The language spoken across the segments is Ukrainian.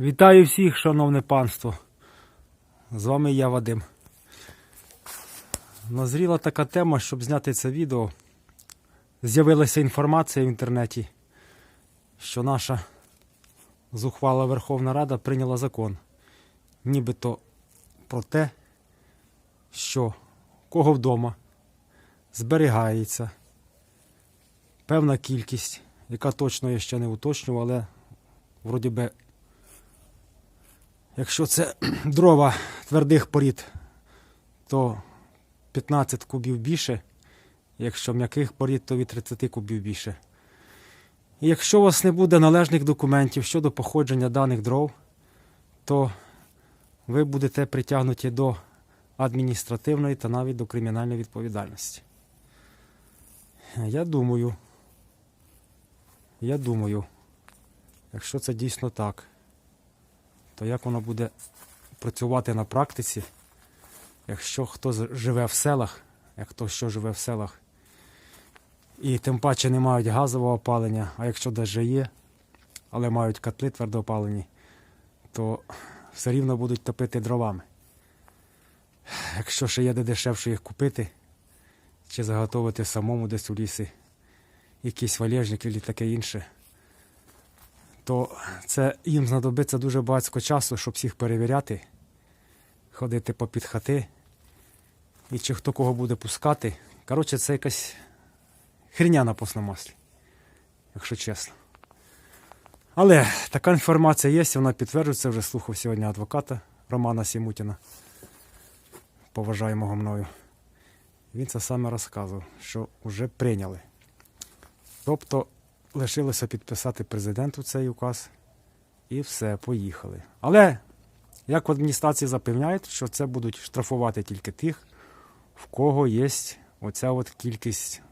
Вітаю всіх, шановне панство. З вами я, Вадим. Назріла така тема, щоб зняти це відео. З'явилася інформація в інтернеті, що наша зухвала Верховна Рада прийняла закон, нібито про те, що кого вдома зберігається певна кількість, яка точно я ще не уточнював, але вроді би Якщо це дрова твердих порід, то 15 кубів більше. Якщо м'яких порід, то від 30 кубів більше. І якщо у вас не буде належних документів щодо походження даних дров, то ви будете притягнуті до адміністративної та навіть до кримінальної відповідальності. Я думаю, я думаю, якщо це дійсно так, то як воно буде працювати на практиці, якщо хто живе в селах, як хто що живе в селах, і тим паче не мають газового опалення, а якщо даже є, але мають котли твердоопалені, то все рівно будуть топити дровами. Якщо ще є де дешевше їх купити, чи заготовити самому десь у лісі якийсь валежник і таке інше то це їм знадобиться дуже багато часу, щоб всіх перевіряти, ходити по хати, і чи хто кого буде пускати. Коротше, це якась херня на постному маслі, якщо чесно. Але така інформація є, вона підтверджується, вже слухав сьогодні адвоката Романа Сімутіна, поважаємого мною. Він це саме розказував, що вже прийняли. Тобто лишилося підписати президенту цей указ і все, поїхали. Але, як в адміністрації запевняють, що це будуть штрафувати тільки тих, в кого є оця от кількість,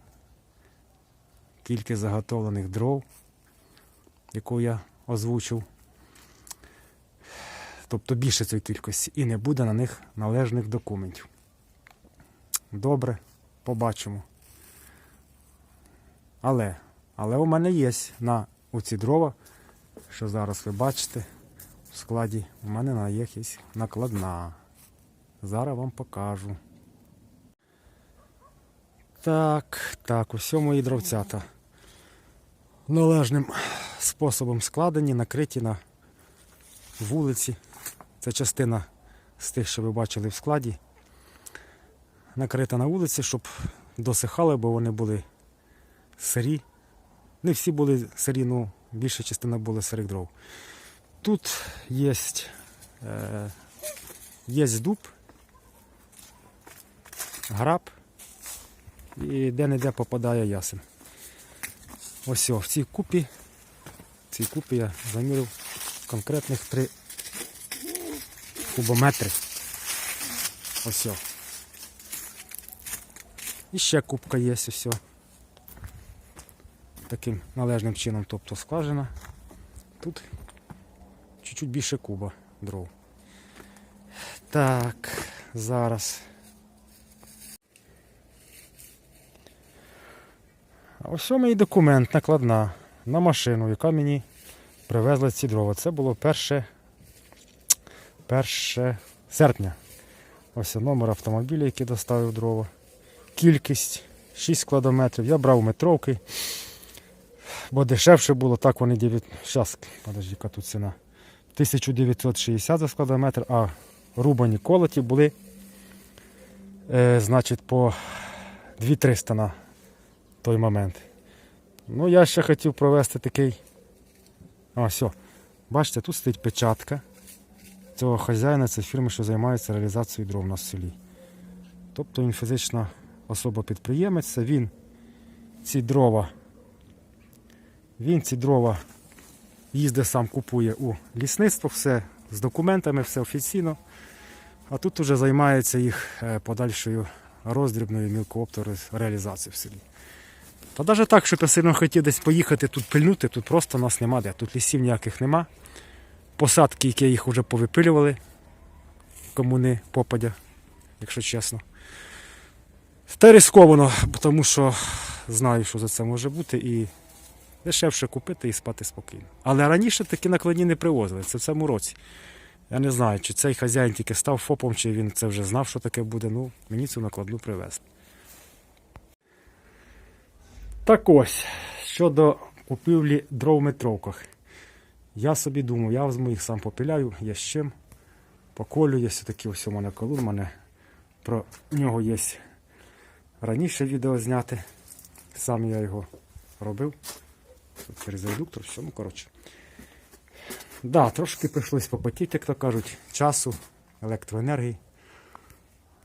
кількість заготовлених дров, яку я озвучив. Тобто більше цієї кількості, і не буде на них належних документів. Добре, побачимо. Але але у мене є на оці дрова, що зараз ви бачите, в складі у мене на їх є накладна. Зараз вам покажу. Так, так, усьо мої дровцята. Належним способом складені, накриті на вулиці. Це частина з тих, що ви бачили в складі. Накрита на вулиці, щоб досихали, бо вони були сирі. Не всі були сирі, ну більша частина була сирих дров. Тут є, е, є дуб, граб і де-не-де попадає ясен. Ось в цій купі, в цій купі я замірив конкретних 3 кубометри. Ось. І ще кубка є ось. Таким належним чином, тобто скважина. Тут чуть-чуть більше куба дров. Так, зараз. А ось мій документ накладна на машину, яка мені привезла ці дрова. Це було 1, 1 серпня. Ось номер автомобіля, який доставив дрова. Кількість 6 складометрів. Я брав метровки. Бо дешевше було, так вони 9. Зараз, подожди, яка тут ціна. 1960 за складометр, а рубані колоті були е, значить, по 2300 на той момент. Ну, я ще хотів провести такий. А, все. Бачите, тут стоїть печатка цього хазяїна, це фірми, що займається реалізацією дров в селі. Тобто він фізична особа-підприємець, він ці дрова. Він ці дрова їздить сам купує у лісництво, все з документами, все офіційно. А тут вже займається їх е, подальшою роздрібною мілкооптовою реалізацією в селі. Та навіть так, щоб я сильно хотів десь поїхати тут пильнути, тут просто нас нема де. Тут лісів ніяких нема. Посадки, які їх вже повипилювали, кому не попадя, якщо чесно. Та рисковано, тому що знаю, що за це може бути. І Дешевше купити і спати спокійно. Але раніше такі накладні не привозили, це в цьому році. Я не знаю, чи цей хазяїн тільки став ФОПом, чи він це вже знав, що таке буде. Ну, мені цю накладну привезли. Так ось, щодо купівлі дров в метровках. Я собі думаю, я візьму їх сам попіляю, є з чим. Поколю, є такий ось у мене колун, мене про нього є раніше відео зняти. Сам я його робив. Через редуктор, все, ну коротше. Да, трошки прийшлось попотіти, як то кажуть, часу, електроенергії.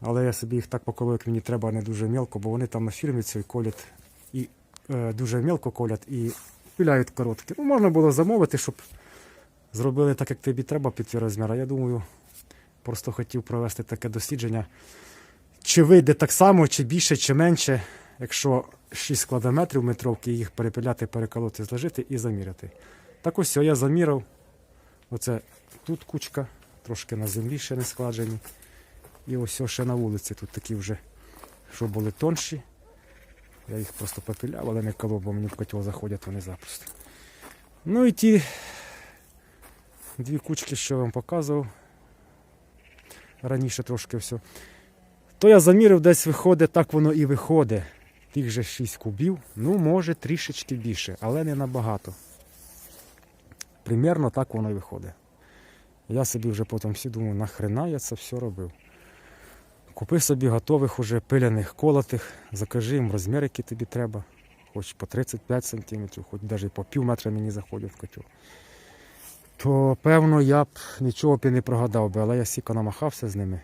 Але я собі їх так поколю, як мені треба, не дуже мелко, бо вони там на фірмі цей колять і е, дуже мелко колять і піляють короткі. Ну, можна було замовити, щоб зробили так, як тобі треба під твій розмір. А я думаю, просто хотів провести таке дослідження. Чи вийде так само, чи більше, чи менше, якщо 6 складометрів метровки, їх перепиляти, переколоти, зложити і заміряти. Так ось я заміряв. Оце тут кучка, трошки на землі ще не складжені. І ось ще на вулиці тут такі вже, що були тонші. Я їх просто попіляв, але не колов, бо мені в котел заходять вони запросто. Ну і ті дві кучки, що я вам показував. Раніше трошки все. То я замірив, десь виходить, так воно і виходить. Тих же 6 кубів, ну може трішечки більше, але не набагато. Примірно так воно і виходить. Я собі вже потім всі думаю, нахрена я це все робив. Купи собі готових уже пиляних колотих, закажи їм розмір, який тобі треба. Хоч по 35 см, хоч навіть по пів метра мені заходить в котел. То певно я б нічого б і не прогадав би, але я сіко намахався з ними.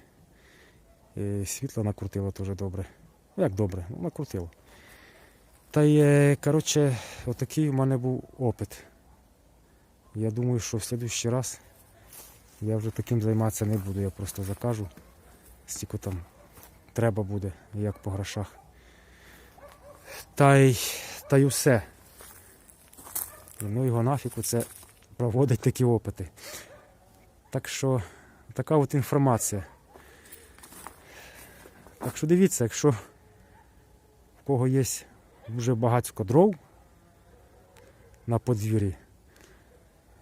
І світло накрутило дуже добре. Ну як добре, ну накрутило. Та й, коротше, отакий у мене був опит. Я думаю, що в следующий раз я вже таким займатися не буду, я просто закажу. Стільки там треба буде, як по грошах. Та й, та й усе. Ну його нафіг оце проводить такі опити. Так що така от інформація. Так що дивіться, якщо в кого є дуже багатько дров на подвір'ї,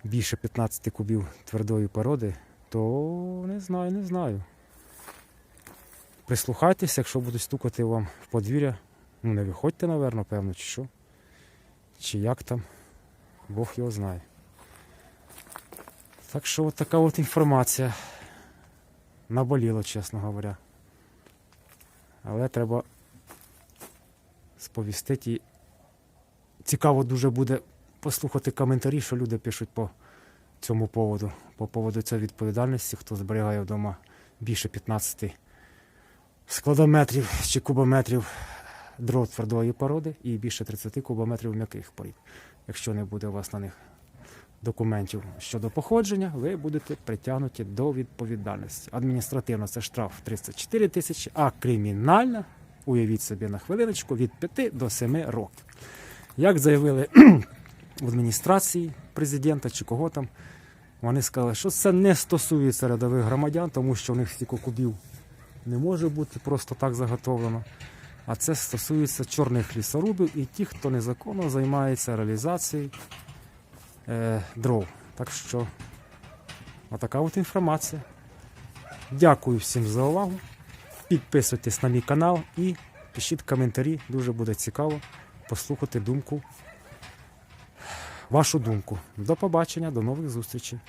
більше 15 кубів твердої породи, то не знаю, не знаю. Прислухайтеся, якщо будуть стукати вам в подвір'я. Ну не виходьте, напевно, певно, чи що. Чи як там. Бог його знає. Так що от така от інформація. Наболіло, чесно говоря. Але треба сповістити. І цікаво дуже буде послухати коментарі, що люди пишуть по цьому поводу. По поводу цієї відповідальності, хто зберігає вдома більше 15 складометрів чи кубометрів дров твердої породи і більше 30 кубометрів м'яких порід. Якщо не буде у вас на них документів щодо походження, ви будете притягнуті до відповідальності. Адміністративно це штраф 34 тисячі, а кримінальна, уявіть собі на хвилиночку, від 5 до 7 років. Як заявили в адміністрації президента чи кого там, вони сказали, що це не стосується рядових громадян, тому що в них стільки кубів не може бути просто так заготовлено. А це стосується чорних лісорубів і тих, хто незаконно займається реалізацією е, дров. Так що, отака от інформація. Дякую всім за увагу. Підписуйтесь на мій канал і пишіть коментарі. Дуже буде цікаво послухати думку. Вашу думку. До побачення, до нових зустрічей.